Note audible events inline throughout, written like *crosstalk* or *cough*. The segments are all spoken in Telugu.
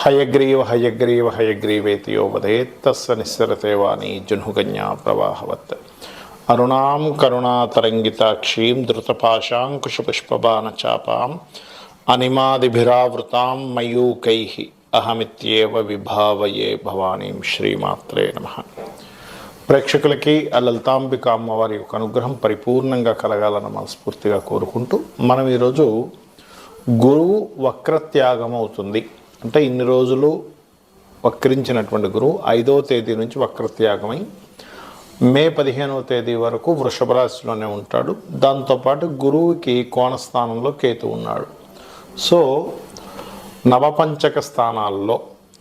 హయగ్రీవ హయగ్రీవ హయగ్రీవేతియో వదేత్తస్స నిస్సరతే వాణి జున్హుకన్యా ప్రవాహవత్. అరుణాం కరుణాతరంగితాక్షీం ధృతపాశాంకుశపుష్పబాణ చాపాం అనిమాదిభిరావృతాం మయూకై అహమిత్యేవ విభావయే భవానీం శ్రీమాత్రే నమ. ప్రేక్షకులకి ఆ లలితాంబిక అమ్మవారి యొక్క అనుగ్రహం పరిపూర్ణంగా కలగాలని మనస్ఫూర్తిగా కోరుకుంటూ మనం ఈరోజు గురువు వక్రత్యాగం అవుతుంది. అంటే ఇన్ని రోజులు వక్రించినటువంటి గురువు ఐదో తేదీ నుంచి వక్రత్యాగమై మే పదిహేనవ తేదీ వరకు వృషభ రాశిలోనే ఉంటాడు. దాంతోపాటు గురువుకి కోణస్థానంలో కేతు ఉన్నాడు. సో నవపంచక స్థానాల్లో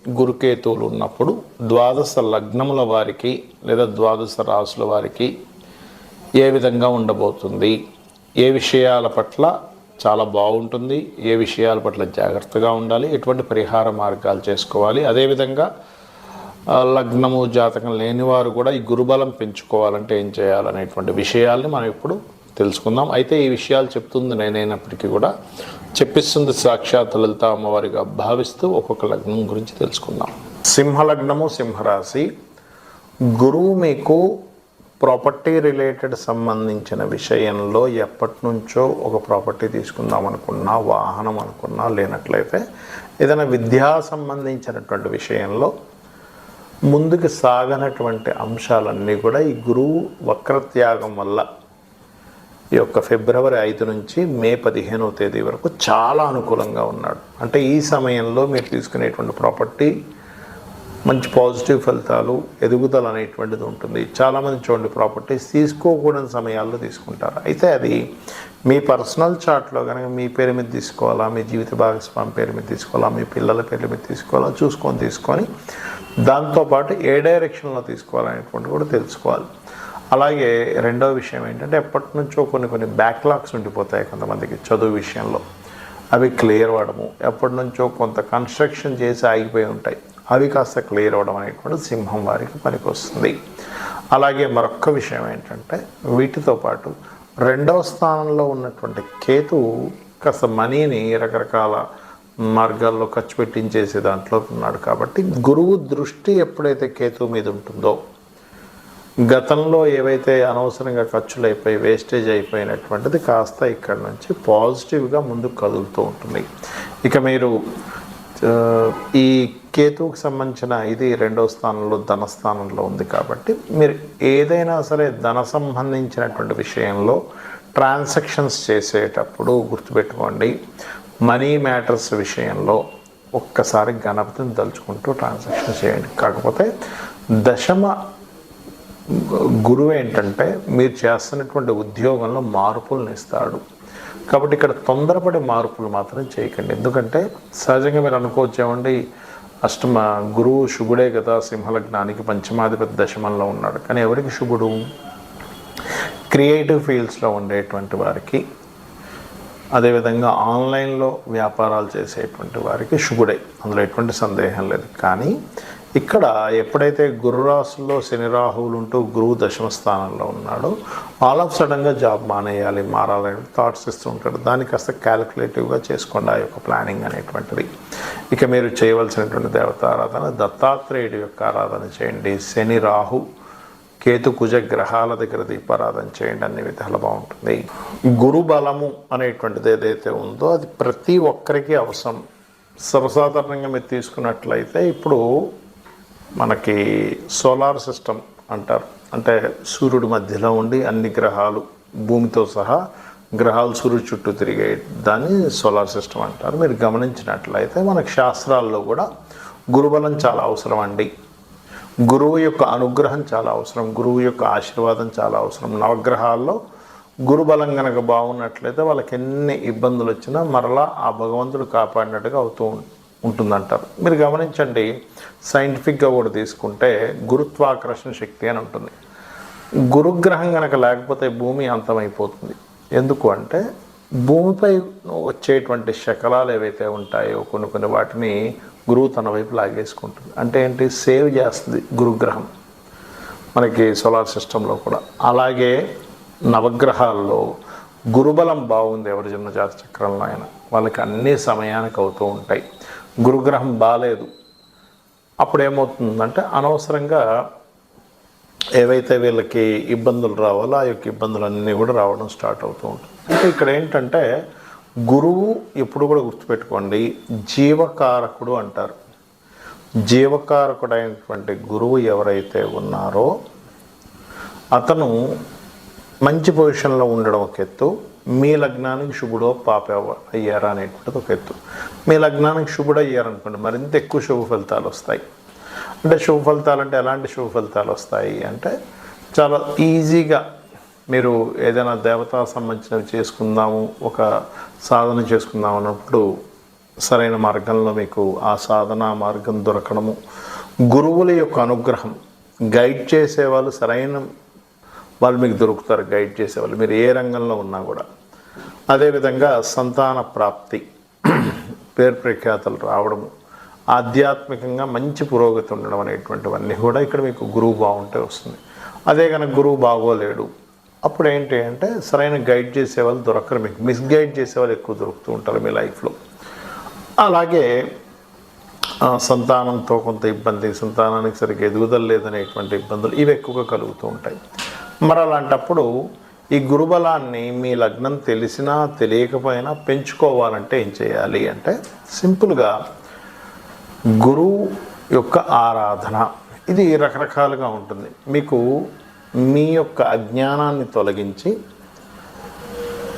గురుకేతువులు ఉన్నప్పుడు ద్వాదశ లగ్నముల వారికి లేదా ద్వాదశ రాసుల వారికి ఏ విధంగా ఉండబోతుంది? ఏ విషయాల పట్ల చాలా బాగుంటుంది. ఏ విషయాల పట్ల జాగ్రత్తగా ఉండాలి? ఎటువంటి పరిహార మార్గాలు చేసుకోవాలి? అదేవిధంగా లగ్నము జాతకం లేనివారు కూడా ఈ గురుబలం పెంచుకోవాలంటే ఏం చేయాలనేటువంటి విషయాల్ని మనం ఇప్పుడు తెలుసుకుందాం. అయితే ఈ విషయాలు చెప్తుంది నేనైనప్పటికీ కూడా చెప్పిస్తుంది సాక్షాత్ లలిత అమ్మవారిగా భావిస్తూ ఒక్కొక్క లగ్నం గురించి తెలుసుకుందాం. సింహ లగ్నము సింహరాశి. గురువు మీకు ప్రాపర్టీ రిలేటెడ్ సంబంధించిన విషయంలో ఎప్పటి నుంచో ఒక ప్రాపర్టీ తీసుకుందాం అనుకున్నా వాహనం అనుకున్నా లేనట్లయితే ఏదైనా విద్యా సంబంధించినటువంటి విషయంలో ముందుకు సాగనటువంటి అంశాలన్నీ కూడా ఈ గురువు వక్రత్యాగం వల్ల ఈ యొక్క ఫిబ్రవరి ఐదు నుంచి మే పదిహేనవ తేదీ వరకు చాలా అనుకూలంగా ఉన్నాడు. అంటే ఈ సమయంలో మీరు తీసుకునేటువంటి ప్రాపర్టీ మంచి పాజిటివ్ ఫలితాలు ఎదుగుదల అనేటువంటిది ఉంటుంది. చాలామంది చూడండి ప్రాపర్టీస్ తీసుకోకూడని సమయాల్లో తీసుకుంటారు. అయితే అది మీ పర్సనల్ చార్ట్లో కనుక మీ పేరు మీద తీసుకోవాలా మీ జీవిత భాగస్వామి పేరు మీద తీసుకోవాలా మీ పిల్లల పేర్ల మీద తీసుకోవాలా చూసుకొని తీసుకొని దాంతోపాటు ఏ డైరెక్షన్లో తీసుకోవాలనేటువంటి కూడా తెలుసుకోవాలి. అలాగే రెండో విషయం ఏంటంటే ఎప్పటి నుంచో కొన్ని కొన్ని బ్యాక్లాగ్స్ ఉండిపోతాయి కొంతమందికి చదువు విషయంలో. అవి క్లియర్ అవ్వడము ఎప్పటి నుంచో కొంత కన్స్ట్రక్షన్ చేసి ఆగిపోయి ఉంటాయి. అవి కాస్త క్లియర్ అవ్వడం అనేటువంటి సింహం వారికి పనికొస్తుంది. అలాగే మరొక్క విషయం ఏంటంటే వీటితో పాటు రెండవ స్థానంలో ఉన్నటువంటి కేతు కాస్త మనీని రకరకాల మార్గాల్లో ఖర్చు పెట్టించేసే దాంట్లో ఉన్నాడు. కాబట్టి గురువు దృష్టి ఎప్పుడైతే కేతు మీద ఉంటుందో గతంలో ఏవైతే అనవసరంగా ఖర్చులు అయిపోయి వేస్టేజ్ అయిపోయినటువంటిది కాస్త ఇక్కడ నుంచి పాజిటివ్గా ముందుకు కదులుతూ ఉంటుంది. ఇక మీరు ఈ కేతువుకి సంబంధించిన ఇది రెండో స్థానంలో ధన స్థానంలో ఉంది కాబట్టి మీరు ఏదైనా సరే ధన సంబంధించినటువంటి విషయంలో ట్రాన్సాక్షన్స్ చేసేటప్పుడు గుర్తుపెట్టుకోండి. మనీ మ్యాటర్స్ విషయంలో ఒక్కసారి గణపతిని తలుచుకుంటూ ట్రాన్సాక్షన్ చేయండి. కాకపోతే దశమ గురువు ఏంటంటే మీరు చేస్తున్నటువంటి ఉద్యోగంలో మార్పులను ఇస్తాడు. కాబట్టి ఇక్కడ తొందరపడే మార్పులు మాత్రం చేయకండి. ఎందుకంటే సహజంగా మీరు అనుకోవచ్చు ఏమండి అష్టమ గురువు శుభుడే కదా సింహలగ్నానికి పంచమాధిపతి దశమంలో ఉన్నాడు. కానీ ఎవరికి శుభుడు క్రియేటివ్ ఫీల్డ్స్లో ఉండేటువంటి వారికి అదేవిధంగా ఆన్లైన్లో వ్యాపారాలు చేసేటువంటి వారికి శుభుడే అందులో ఎటువంటి సందేహం లేదు. కానీ ఇక్కడ ఎప్పుడైతే గురురాశుల్లో శని రాహువులు ఉంటూ గురువు దశమ స్థానంలో ఉన్నాడో ఆల్ ఆఫ్ సడన్గా జాబ్ మానేయాలి మారాలని థాట్స్ ఇస్తూ ఉంటాడు. దాన్ని కాస్త క్యాలిక్యులేటివ్గా చేసుకోండి ఆ యొక్క ప్లానింగ్ అనేటువంటిది. ఇక మీరు చేయవలసినటువంటి దేవత ఆరాధన దత్తాత్రేయుడి యొక్క ఆరాధన చేయండి. శని రాహు కేతు కుజ గ్రహాల దగ్గర దీపారాధన చేయండి. అన్ని విధాలు బాగుంటుంది. గురు బలము అనేటువంటిది ఏదైతే ఉందో అది ప్రతి ఒక్కరికి అవసరం. సర్వసాధారణంగా మీరు తీసుకున్నట్లయితే ఇప్పుడు మనకి సోలార్ సిస్టమ్ అంటారు. అంటే సూర్యుడి మధ్యలో ఉండి అన్ని గ్రహాలు భూమితో సహా గ్రహాలు సూర్యుడు చుట్టూ తిరిగే దాన్ని సోలార్ సిస్టమ్ అంటారు. మీరు గమనించినట్లయితే మనకు శాస్త్రాల్లో కూడా గురుబలం చాలా అవసరం అండి. గురువు యొక్క అనుగ్రహం చాలా అవసరం. గురువు యొక్క ఆశీర్వాదం చాలా అవసరం. నవగ్రహాల్లో గురుబలం కనుక బాగున్నట్లయితే వాళ్ళకి ఎన్ని ఇబ్బందులు వచ్చినా మరలా ఆ భగవంతుడు కాపాడినట్టుగా అవుతూ ఉంటుంది. ఉంటుందంటారు. మీరు గమనించండి సైంటిఫిక్గా కూడా తీసుకుంటే గురుత్వాకర్షణ శక్తి అని ఉంటుంది. గురుగ్రహం కనుక లేకపోతే భూమి అంతమైపోతుంది. ఎందుకు అంటే భూమిపై వచ్చేటువంటి శకలాలు ఏవైతే ఉంటాయో కొన్ని కొన్ని వాటిని గురువు తన వైపు లాగేసుకుంటుంది. అంటే ఏంటి? సేవ్ చేస్తుంది గురుగ్రహం. మనకి సోలార్ సిస్టంలో కూడా. అలాగే నవగ్రహాల్లో గురుబలం బాగుంది ఎవరి జన్మ జాతచక్రంలో ఆయన అయినా. వాళ్ళకి అన్ని సమయానికి అవుతూ ఉంటాయి. గురుగ్రహం బాగాలేదు అప్పుడు ఏమవుతుందంటే అనవసరంగా ఏవైతే వీళ్ళకి ఇబ్బందులు రావాలో ఆ యొక్క ఇబ్బందులన్నీ కూడా రావడం స్టార్ట్ అవుతూ ఉంటుంది. అంటే ఇక్కడ ఏంటంటే గురువు ఎప్పుడు కూడా గుర్తుపెట్టుకోండి జీవకారకుడు అంటారు. జీవకారకుడైనటువంటి గురువు ఎవరైతే ఉన్నారో అతను మంచి పొజిషన్లో ఉండడం ఒక ఎత్తు మీ లగ్నానికి శుభుడో పాప అయ్యారా అనేటువంటిది ఒక ఎత్తు. మీ లగ్నానికి శుభుడు అయ్యారనుకోండి మరింత ఎక్కువ శుభ ఫలితాలు వస్తాయి. అంటే శుభ ఫలితాలు అంటే ఎలాంటి శుభ ఫలితాలు వస్తాయి అంటే చాలా ఈజీగా మీరు ఏదైనా దేవతా సంబంధించినవి చేసుకుందాము ఒక సాధన చేసుకుందాం అన్నప్పుడు సరైన మార్గంలో మీకు ఆ సాధన మార్గం దొరకడము. గురువుల యొక్క అనుగ్రహం గైడ్ చేసేవాళ్ళు సరైన వాళ్ళు మీకు దొరుకుతారు గైడ్ చేసేవాళ్ళు. మీరు ఏ రంగంలో ఉన్నా కూడా. అదేవిధంగా సంతాన ప్రాప్తి. పేరు ప్రఖ్యాతలు రావడము. ఆధ్యాత్మికంగా మంచి పురోగతి ఉండడం అనేటువంటివన్నీ కూడా ఇక్కడ మీకు గురువు బాగుంటే వస్తుంది. అదే కనుక గురువు బాగోలేడు. అప్పుడు ఏంటి అంటే సరైన గైడ్ చేసేవాళ్ళు దొరకరు మీకు. మిస్గైడ్ చేసేవాళ్ళు ఎక్కువ దొరుకుతూ ఉంటారు మీ లైఫ్లో అలాగే సంతానంతో కొంత ఇబ్బంది సంతానానికి సరిగ్గా ఎదుగుదల లేదనేటువంటి ఇబ్బందులు ఇవి ఎక్కువగా కలుగుతూ ఉంటాయి. మరి అలాంటప్పుడు ఈ గురుబలాన్ని మీ లగ్నం తెలిసినా తెలియకపోయినా పెంచుకోవాలంటే ఏం చేయాలి అంటే సింపుల్గా గురువు యొక్క ఆరాధన. ఇది రకరకాలుగా ఉంటుంది. మీకు మీ యొక్క అజ్ఞానాన్ని తొలగించి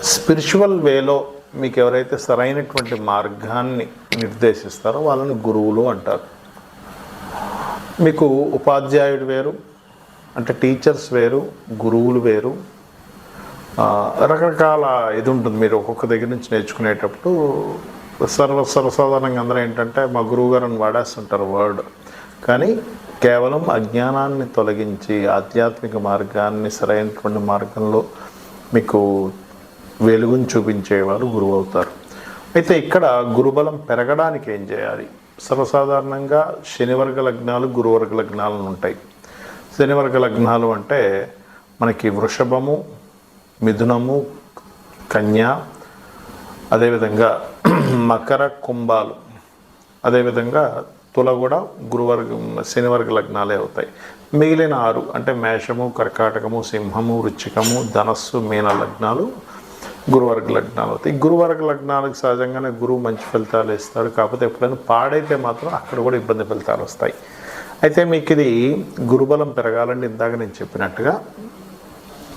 స్పిరిచువల్ వేలో మీకు ఎవరైతే సరైనటువంటి మార్గాన్ని నిర్దేశిస్తారో వాళ్ళని గురువులు అంటారు. మీకు ఉపాధ్యాయుడు వేరు అంటే టీచర్స్ వేరు గురువులు వేరు. రకరకాల ఇది ఉంటుంది. మీరు ఒక్కొక్క దగ్గర నుంచి నేర్చుకునేటప్పుడు సర్వ సర్వసాధారణంగా అందరూ ఏంటంటే మా గురువు గారిని వాడేస్తుంటారు వర్డ్. కానీ కేవలం అజ్ఞానాన్ని తొలగించి ఆధ్యాత్మిక మార్గాన్ని సరైనటువంటి మార్గంలో మీకు వెలుగుని చూపించేవారు గురువు అవుతారు. అయితే ఇక్కడ గురుబలం పెరగడానికి ఏం చేయాలి? సర్వసాధారణంగా శనివర్గ లగ్నాలు గురువర్గ లగ్నాలను ఉంటాయి. శనివర్గ లగ్నాలు అంటే మనకి వృషభము మిథునము కన్య అదేవిధంగా *clears throat* మకర కుంభాలు. అదేవిధంగా తుల కూడా గురువర్గం శనివర్గ లగ్నాలే అవుతాయి. మిగిలిన ఆరు అంటే మేషము కర్కాటకము సింహము వృచ్చికము ధనస్సు మీన లగ్నాలు గురువర్గ లగ్నాలు అవుతాయి. గురువర్గ లగ్నాలకు సహజంగానే గురువు మంచి ఫలితాలు ఇస్తాడు. కాకపోతే ఎప్పుడైనా పాడైతే మాత్రం అక్కడ కూడా ఇబ్బంది ఫలితాలు వస్తాయి. అయితే మీకు ఇది గురుబలం పెరగాలని ఇందాక నేను చెప్పినట్టుగా.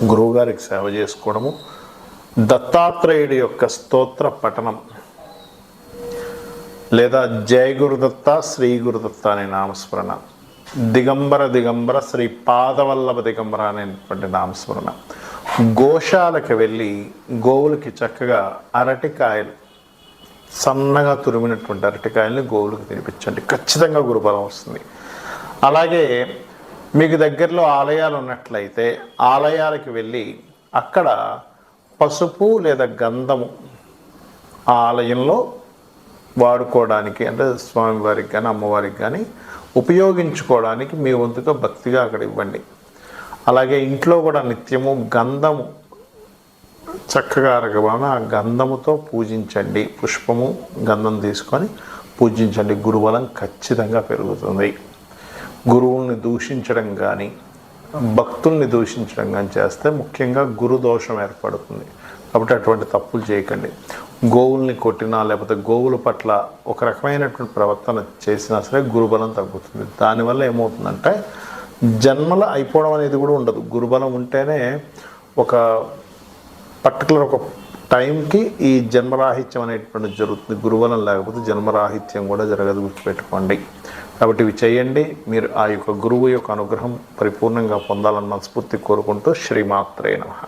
గురువుగారికి సేవ చేసుకోవడము. దత్తాత్రేయుడి యొక్క స్తోత్ర పఠనం. లేదా జయ గురుదత్త శ్రీ గురుదత్త అనే నామస్మరణ. దిగంబర దిగంబర శ్రీ పాదవల్లభ దిగంబర అనేటువంటి నామస్మరణ. గోశాలకు వెళ్ళి గోవులకి చక్కగా అరటికాయలు సన్నగా తురిమినటువంటి అరటికాయల్ని గోవులకు తినిపించండి. ఖచ్చితంగా గురుబలం వస్తుంది. అలాగే మీకు దగ్గరలో ఆలయాలు ఉన్నట్లయితే ఆలయాలకు వెళ్ళి అక్కడ పసుపు లేదా గంధము ఆ ఆలయంలో వాడుకోవడానికి అంటే స్వామివారికి కానీ అమ్మవారికి కానీ ఉపయోగించుకోవడానికి మీ వంతుగా భక్తిగా అక్కడ ఇవ్వండి. అలాగే ఇంట్లో కూడా నిత్యము గంధము చక్కగా అరగబాన ఆ గంధముతో పూజించండి. పుష్పము గంధం తీసుకొని పూజించండి. గురుబలం ఖచ్చితంగా పెరుగుతుంది. గురువుల్ని దూషించడం కానీ భక్తుల్ని దూషించడం కానీ చేస్తే ముఖ్యంగా గురు దోషం ఏర్పడుతుంది. కాబట్టి అటువంటి తప్పులు చేయకండి. గోవుల్ని కొట్టినా లేకపోతే గోవుల పట్ల ఒక రకమైనటువంటి ప్రవర్తన చేసినా సరే గురుబలం తగ్గుతుంది. దానివల్ల ఏమవుతుందంటే జన్మల అయిపోవడం అనేది కూడా ఉండదు. గురుబలం ఉంటేనే ఒక పర్టికులర్ ఒక టైంకి ఈ జన్మరాహిత్యం అనేటువంటి జరుగుతుంది. గురుబలం లేకపోతే జన్మరాహిత్యం కూడా జరగదు గుర్తుపెట్టుకోండి. కాబట్టి ఇవి చేయండి. మీరు ఆ యొక్క గురువు యొక్క అనుగ్రహం పరిపూర్ణంగా పొందాలని మనస్ఫూర్తి కోరుకుంటూ శ్రీమాత్రే నమః.